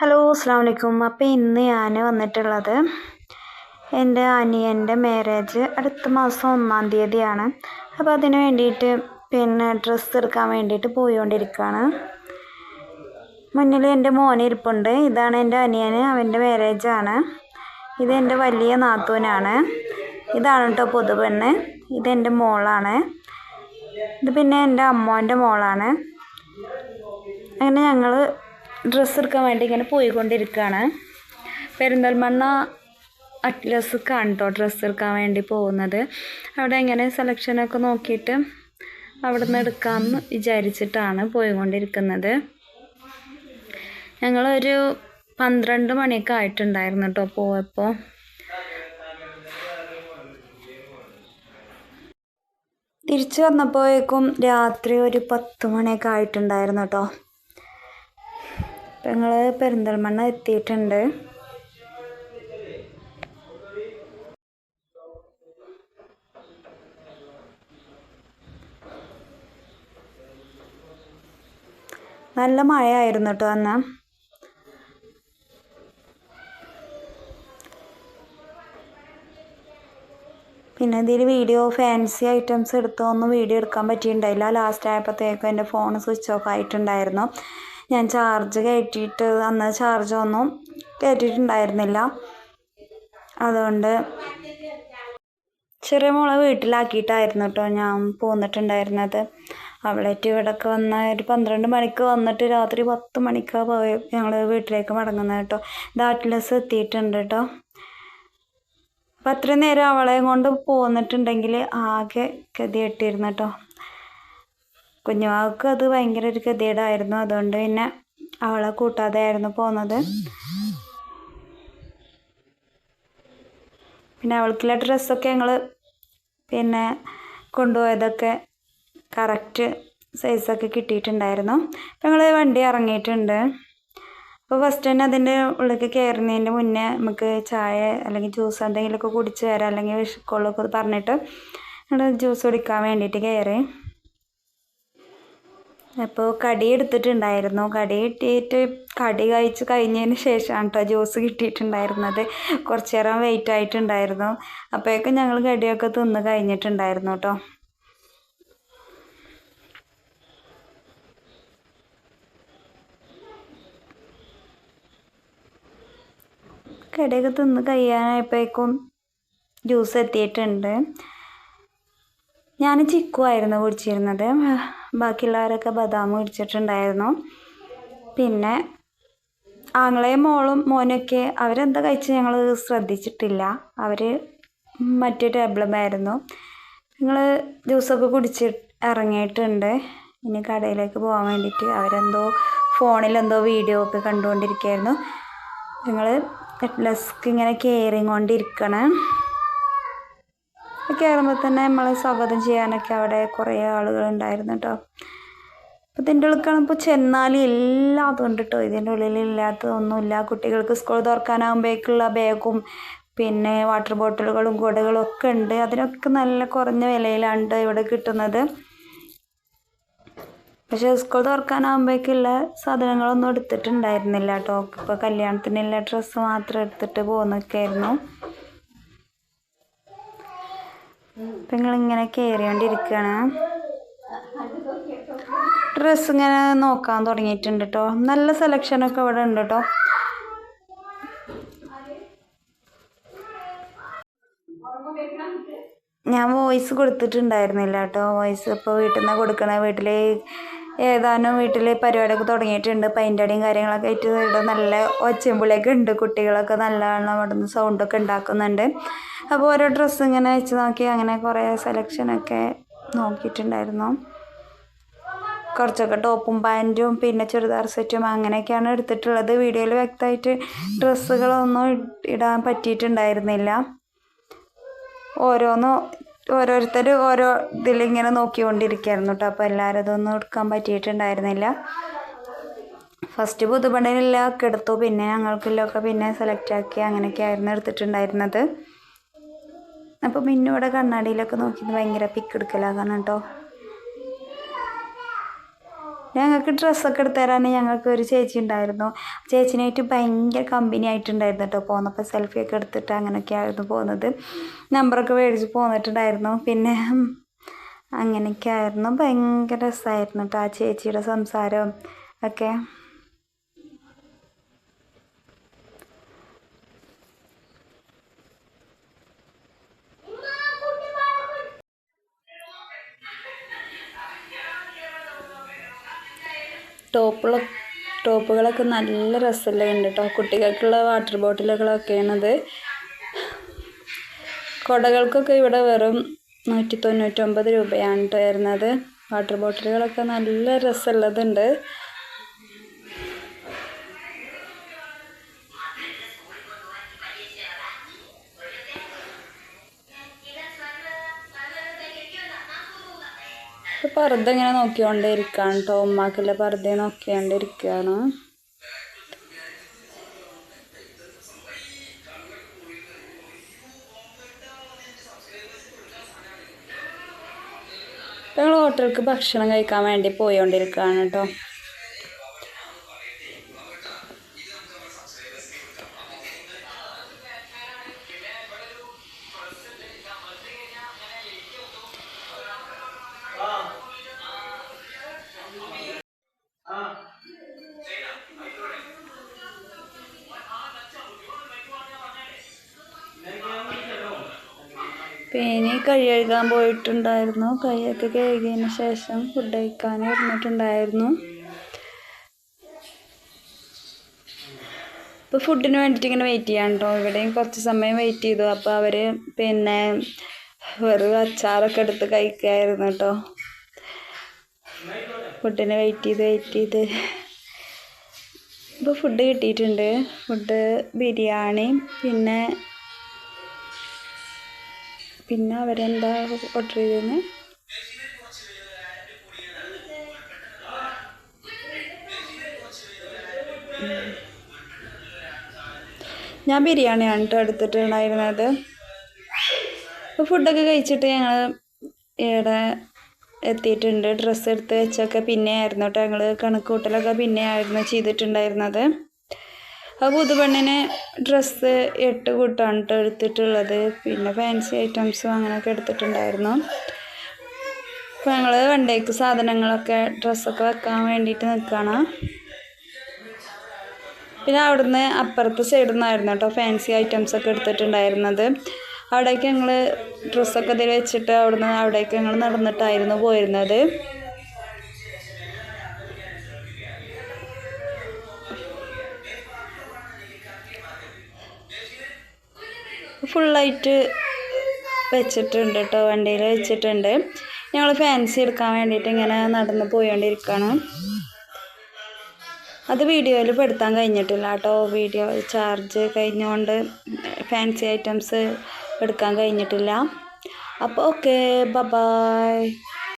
Hello അസ്സാം വലൈക്കും അപ്പോൾ ഇന്ന് ഞാൻ വന്നിട്ടുള്ളത് എന്റെ അനിയന്റെ മാരേജ് അടുത്ത മാസം ഒന്നാം തീയതിയാണ്. അപ്പോൾ അതിന് വേണ്ടിയിട്ട് പിന്നെ ഡ്രസ്സ് എടുക്കാൻ വേണ്ടിയിട്ട് പോയിക്കൊണ്ടിരിക്കുകയാണ് മുന്നിൽ എന്റെ മോൻ ഇരിപ്പുണ്ട്. ഇതാണ് എന്റെ അനിയന്. അവന്റെ മാരേജാണ് ഇത് എന്റെ വലിയ നാത്തൂനാണ്. ഇതാണ് കേട്ടോ പൊതുപെണ്ണ്. ഇതെന്റെ മോളാണ്. ഇത് പിന്നെ എന്റെ അമ്മോന്റെ മോളാണ്. അങ്ങനെ ഞങ്ങൾ ഡ്രസ്സ് എടുക്കാൻ വേണ്ടി ഇങ്ങനെ പോയിക്കൊണ്ടിരിക്കുകയാണ്. പെരിന്തൽമണ്ണ അറ്റ്ലസ്ക്കാണ് കേട്ടോ ഡ്രസ്സ് എടുക്കാൻ വേണ്ടി പോകുന്നത്. അവിടെ ഇങ്ങനെ സെലക്ഷനൊക്കെ നോക്കിയിട്ട് അവിടെ നിന്ന് എടുക്കാമെന്ന് വിചാരിച്ചിട്ടാണ് പോയിക്കൊണ്ടിരിക്കുന്നത്. ഞങ്ങളൊരു പന്ത്രണ്ട് മണിയൊക്കെ ആയിട്ടുണ്ടായിരുന്നു കേട്ടോ പോയപ്പോൾ തിരിച്ചു വന്നപ്പോഴേക്കും രാത്രി ഒരു പത്ത് മണിയൊക്കെ ആയിട്ടുണ്ടായിരുന്നു കേട്ടോ അപ്പം ഞങ്ങൾ പെരിന്തൽമണ്ണ എത്തിയിട്ടുണ്ട്. നല്ല മഴയായിരുന്നു കേട്ടോ അന്ന്. പിന്നെ ഇതിൽ വീഡിയോ ഫാൻസി ഐറ്റംസ് എടുത്തൊന്നും വീഡിയോ എടുക്കാൻ പറ്റിയിട്ടുണ്ടായില്ല. ലാസ്റ്റ് ആയപ്പോഴത്തേക്കും എന്റെ ഫോൺ സ്വിച്ച് ഓഫ് ആയിട്ടുണ്ടായിരുന്നു. ഞാൻ ചാർജ് കയറ്റിയിട്ട് അന്ന് ചാർജ് ഒന്നും കയറ്റിയിട്ടുണ്ടായിരുന്നില്ല. അതുകൊണ്ട് ചെറിയ മോളെ വീട്ടിലാക്കിയിട്ടായിരുന്നു കേട്ടോ ഞാൻ പോന്നിട്ടുണ്ടായിരുന്നത്. അവളേറ്റ് ഇവിടെയൊക്കെ വന്ന ഒരു പന്ത്രണ്ട് മണിക്ക് വന്നിട്ട് രാത്രി പത്ത് മണിക്കാണ് പോയി ഞങ്ങൾ വീട്ടിലേക്ക് മടങ്ങുന്നത് കേട്ടോ ദാറ്റ്ലസ് എത്തിയിട്ടുണ്ട് കേട്ടോ അപ്പം അത്രയും നേരം അവളെ കൊണ്ട് പോന്നിട്ടുണ്ടെങ്കിൽ ആകെ ഗതികെട്ടിരുന്നു കേട്ടോ കുഞ്ഞുമാൾക്ക് അത് ഭയങ്കര ഒരു ഗതികേടായിരുന്നു. അതുകൊണ്ട് പിന്നെ അവളെ കൂട്ടാതെ ആയിരുന്നു പോകുന്നത് പിന്നെ അവൾക്കുള്ള ഡ്രസ്സൊക്കെ ഞങ്ങൾ പിന്നെ കൊണ്ടുപോയതൊക്കെ കറക്റ്റ് സൈസൊക്കെ കിട്ടിയിട്ടുണ്ടായിരുന്നു. ഞങ്ങൾ വണ്ടി ഇറങ്ങിയിട്ടുണ്ട്. അപ്പോൾ ഫസ്റ്റ് തന്നെ അതിന്റെ ഉള്ളിലേക്ക് കയറുന്നതിന്റെ മുന്നേ നമുക്ക് ചായ അല്ലെങ്കിൽ ജ്യൂസ് എന്തെങ്കിലുമൊക്കെ കുടിച്ച് തരാം അല്ലെങ്കിൽ വിഷക്കുള്ളൊക്കെ പറഞ്ഞിട്ട് ഞങ്ങൾ ജ്യൂസ് കുടിക്കാൻ വേണ്ടിയിട്ട് കയറി അപ്പോൾ കടി എടുത്തിട്ടുണ്ടായിരുന്നു. കടി കിട്ടിയിട്ട് കടി കഴിച്ച് കഴിഞ്ഞതിന് ശേഷമാണ് കേട്ടോ ജ്യൂസ് കിട്ടിയിട്ടുണ്ടായിരുന്നത്. കുറച്ച് നേരം വെയിറ്റ് ആയിട്ടുണ്ടായിരുന്നു. അപ്പോഴേക്കും ഞങ്ങൾ കടിയൊക്കെ തിന്ന് കഴിഞ്ഞിട്ടുണ്ടായിരുന്നു കേട്ടോ കടിയൊക്കെ തിന്ന് കഴിയാനായപ്പോഴേക്കും ജ്യൂസ് എത്തിയിട്ടുണ്ട്. ഞാൻ ചിക്കു ആയിരുന്നു കുടിച്ചിരുന്നത്. ബാക്കിയുള്ളവരൊക്കെ ബദാം കുടിച്ചിട്ടുണ്ടായിരുന്നു. പിന്നെ ആങ്ങളെയും മോളും മോനൊക്കെ അവരെന്താ കഴിച്ച് ഞങ്ങൾ ശ്രദ്ധിച്ചിട്ടില്ല. അവർ മറ്റേ ടേബിളുമായിരുന്നു. ഞങ്ങൾ ജ്യൂസൊക്കെ കുടിച്ച് ഇറങ്ങിയിട്ടുണ്ട്. ഇനി കടയിലേക്ക് പോകാൻ വേണ്ടിയിട്ട് അവരെന്തോ ഫോണിലെന്തോ വീഡിയോ ഒക്കെ കണ്ടുകൊണ്ടിരിക്കുകയായിരുന്നു ഞങ്ങൾ ലസ്ക് ഇങ്ങനെ കയറിയും കൊണ്ടിരിക്കണം കയറുമ്പോൾ തന്നെ നമ്മളെ സ്വാഗതം ചെയ്യാനൊക്കെ അവിടെ കുറേ ആളുകൾ ഉണ്ടായിരുന്നു കേട്ടോ അപ്പോൾ ഇതിന്റെ ഉള്ളിൽ ഇപ്പോൾ ചെന്നാൽ എല്ലാതും ഉണ്ട് കേട്ടോ ഇതിന്റെ ഉള്ളിൽ ഇല്ലാത്തതൊന്നുമില്ല കുട്ടികൾക്ക് സ്കൂൾ തുറക്കാനാകുമ്പോഴേക്കുള്ള ബാഗും പിന്നെ വാട്ടർ ബോട്ടിലുകളും കുടകളും ഒക്കെ ഉണ്ട്. അതിനൊക്കെ നല്ല കുറഞ്ഞ വിലയിലാണ് ഇവിടെ കിട്ടുന്നത്. പക്ഷേ സ്കൂൾ തുറക്കാനാകുമ്പോഴേക്കുള്ള സാധനങ്ങളൊന്നും എടുത്തിട്ടുണ്ടായിരുന്നില്ല കേട്ടോ ഇപ്പോൾ കല്യാണത്തിനുള്ള ഡ്രസ്സ് മാത്രം എടുത്തിട്ട് പോകുന്നൊക്കെയായിരുന്നു അപ്പം നിങ്ങളിങ്ങനെ കയറിയോണ്ടിരിക്കുകയാണ് ഡ്രസ്സ് ഇങ്ങനെ നോക്കാൻ തുടങ്ങിയിട്ടുണ്ട് കേട്ടോ നല്ല സെലക്ഷനൊക്കെ ഇവിടെ ഉണ്ട് കേട്ടോ ഞാൻ വോയിസ് കൊടുത്തിട്ടുണ്ടായിരുന്നില്ല കേട്ടോ വോയിസ് ഇപ്പോൾ വീട്ടിൽ നിന്ന് കൊടുക്കണ. വീട്ടിൽ ഏതാനും വീട്ടിൽ പരിപാടിയൊക്കെ തുടങ്ങിയിട്ടുണ്ട്. പെയിന്റ് അടിയും കാര്യങ്ങളൊക്കെ ആയിട്ട് ഇവിടെ നല്ല ഒച്ചമ്പുളിയൊക്കെ ഉണ്ട്. കുട്ടികളൊക്കെ നല്ലവണ്ണം അവിടെ നിന്ന് സൗണ്ടൊക്കെ ഉണ്ടാക്കുന്നുണ്ട്. അപ്പോൾ ഓരോ ഡ്രസ്സ് ഇങ്ങനെ വെച്ച് നോക്കി അങ്ങനെ കുറേ സെലക്ഷനൊക്കെ നോക്കിയിട്ടുണ്ടായിരുന്നു. കുറച്ചൊക്കെ ടോപ്പും പാന്റും പിന്നെ ചുരിദാർ സെറ്റും അങ്ങനെയൊക്കെയാണ് എടുത്തിട്ടുള്ളത്. വീഡിയോയിൽ വ്യക്തമായിട്ട് ഡ്രസ്സുകളൊന്നും ഇടാൻ പറ്റിയിട്ടുണ്ടായിരുന്നില്ല. ഓരോന്ന് ഓരോരുത്തർ ഓരോ ഇതിലിങ്ങനെ നോക്കിക്കൊണ്ടിരിക്കുകയായിരുന്നു കേട്ടോ അപ്പോൾ എല്ലാവരും അതൊന്നും എടുക്കാൻ പറ്റിയിട്ടുണ്ടായിരുന്നില്ല. ഫസ്റ്റ് പുതുപണിയിലൊക്കെ എടുത്തു. പിന്നെ ഞങ്ങൾക്കില്ലൊക്കെ പിന്നെ സെലക്ട് ആക്കി അങ്ങനെയൊക്കെ ആയിരുന്നു എടുത്തിട്ടുണ്ടായിരുന്നത്. അപ്പോൾ പിന്നെ ഇവിടെ കണ്ണാടിയിലൊക്കെ നോക്കി ഭയങ്കര പിക്ക് എടുക്കലാകാണ് കേട്ടോ ഞങ്ങൾക്ക് ഡ്രസ്സൊക്കെ എടുത്തു തരാൻ ഞങ്ങൾക്ക് ഒരു ചേച്ചി ഉണ്ടായിരുന്നു. ചേച്ചിനായിട്ട് ഭയങ്കര കമ്പനി ആയിട്ടുണ്ടായിരുന്നു കേട്ടോ. പോന്നപ്പോൾ സെൽഫിയൊക്കെ എടുത്തിട്ട് അങ്ങനെയൊക്കെ ആയിരുന്നു പോകുന്നത് നമ്പറൊക്കെ മേടിച്ച് പോന്നിട്ടുണ്ടായിരുന്നു. പിന്നെ അങ്ങനെയൊക്കെ ആയിരുന്നു ഭയങ്കര രസമായിരുന്നു കേട്ടോ ആ ചേച്ചിയുടെ സംസാരവും ഒക്കെ. ടോപ്പുള്ള ടോപ്പുകളൊക്കെ നല്ല രസമല്ലേ ഉണ്ട് കേട്ടോ കുട്ടികൾക്കുള്ള വാട്ടർ ബോട്ടിലുകളൊക്കെയാണത് കുടകൾക്കൊക്കെ ഇവിടെ വെറും നൂറ്റി തൊണ്ണൂറ്റൊമ്പത് രൂപയാണ് കേട്ടോ വരുന്നത്. വാട്ടർ ബോട്ടിലുകളൊക്കെ നല്ല രസമുള്ളതുണ്ട്. ഇപ്പൊ പർദ്ദ ഇങ്ങനെ നോക്കിക്കൊണ്ടിരിക്കുകയാണ് കേട്ടോ ഉമ്മാക്കുള്ള പർദ്ദ നോക്കിക്കൊണ്ടിരിക്കുകയാണ് ഇരിക്കുകയാണ് ഞങ്ങൾ ഹോട്ടലിലേക്ക് ഭക്ഷണം കഴിക്കാൻ വേണ്ടി പോയോണ്ടിരിക്കുകയാണ് കേട്ടോ പിന്നെ കൈ കഴുകാൻ പോയിട്ടുണ്ടായിരുന്നു. കൈയൊക്കെ കഴുകിയതിന് ശേഷം ഫുഡ് കഴിക്കാൻ ഇരുന്നിട്ടുണ്ടായിരുന്നു. ഇപ്പോൾ ഫുഡിന് വേണ്ടിയിട്ട് ഇങ്ങനെ വെയിറ്റ് ചെയ്യാൻ കേട്ടോ ഇവിടെയും കുറച്ച് സമയം വെയിറ്റ് ചെയ്തു. അപ്പോൾ അവർ പിന്നെ വെറും അച്ചാറൊക്കെ എടുത്ത് കഴിക്കായിരുന്നു കേട്ടോ ഫുഡിന് വെയിറ്റ് ചെയ്ത് വെയിറ്റ് ചെയ്ത്. ഇപ്പോൾ ഫുഡ് കിട്ടിയിട്ടുണ്ട്. ഫുഡ് ബിരിയാണി പിന്നെ പിന്നെ അവരെന്താ ഓർഡർ ചെയ്തതെന്ന് ഞാൻ ബിരിയാണിയാണ് കേട്ടോ എടുത്തിട്ടുണ്ടായിരുന്നത്. ഫുഡൊക്കെ കഴിച്ചിട്ട് ഞങ്ങൾ ഇവിടെ എത്തിയിട്ടുണ്ട്. ഡ്രസ്സ് എടുത്ത് വെച്ചൊക്കെ പിന്നെ ആയിരുന്നു കേട്ടോ ഞങ്ങൾ കണക്ക് കൂട്ടലൊക്കെ പിന്നെ ആയിരുന്നു ചെയ്തിട്ടുണ്ടായിരുന്നത്. ആ പുതുപെണ്ണിന് ഡ്രസ്സ് എട്ട് കൂട്ടാണ് കേട്ടോ എടുത്തിട്ടുള്ളത്. പിന്നെ ഫാൻസി ഐറ്റംസും അങ്ങനെയൊക്കെ എടുത്തിട്ടുണ്ടായിരുന്നു. അപ്പോൾ ഞങ്ങൾ വണ്ടേക്ക് സാധനങ്ങളൊക്കെ ഡ്രസ്സൊക്കെ വെക്കാൻ വേണ്ടിയിട്ട് നിൽക്കുകയാണ് പിന്നെ അവിടുന്ന് അപ്പുറത്തെ സൈഡിൽ നിന്നായിരുന്നു കേട്ടോ ഫാൻസി ഐറ്റംസ് ഒക്കെ എടുത്തിട്ടുണ്ടായിരുന്നത്. അവിടേക്ക് ഞങ്ങൾ ഡ്രസ്സൊക്കെ ഇതിൽ വെച്ചിട്ട് അവിടുന്ന് അവിടേക്ക് ഞങ്ങൾ നടന്നിട്ടായിരുന്നു പോയിരുന്നത്. ഫുള്ളായിട്ട് വെച്ചിട്ടുണ്ട് കേട്ടോ വണ്ടിയിൽ വെച്ചിട്ടുണ്ട്. ഞങ്ങൾ ഫാൻസി എടുക്കാൻ വേണ്ടിയിട്ട് ഇങ്ങനെ നടന്ന് പോയോണ്ടിരിക്കുകയാണ് അത് വീഡിയോയിൽ പെടുത്താൻ കഴിഞ്ഞിട്ടില്ല കേട്ടോ വീഡിയോ ചാർജ് കഴിഞ്ഞുകൊണ്ട് ഫാൻസി ഐറ്റംസ് എടുക്കാൻ കഴിഞ്ഞിട്ടില്ല. അപ്പോൾ ഓക്കെ ബ ബായ്